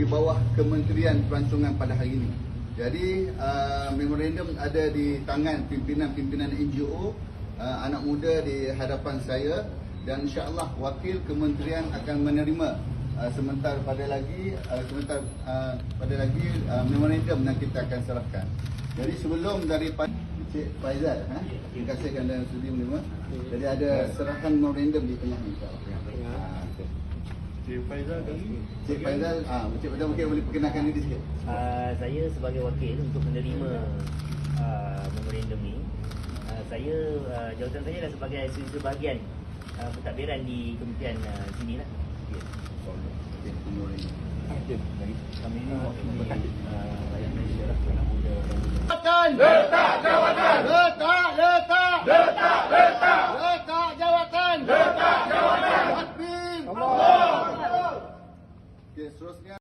di bawah Kementerian Pelancongan pada hari ini. Jadi uh, memorandum ada di tangan pimpinan-pimpinan NGO uh, anak muda di hadapan saya dan insya-Allah wakil kementerian akan menerima uh, sementara pada lagi uh, sementara uh, pada lagi uh, memorandum yang kita akan serahkan. Jadi sebelum daripada Cik Faizal, ha? terima kasih kerana sudi menerima. Jadi ada serahan memorandum di tengah ni. Ah, Faizal kali Cik Faizal, ah, Cik Faizal mungkin boleh perkenalkan diri sikit. Uh, saya sebagai wakil untuk menerima uh, memorandum ni uh, saya uh, jawatan saya adalah sebagai sebahagian uh, pentadbiran di kementerian uh, sini lah. Ya. Kami ini wakili uh, rakyat Malaysia lah Anak muda Letak jawatan! Letak વિશ્વસનીય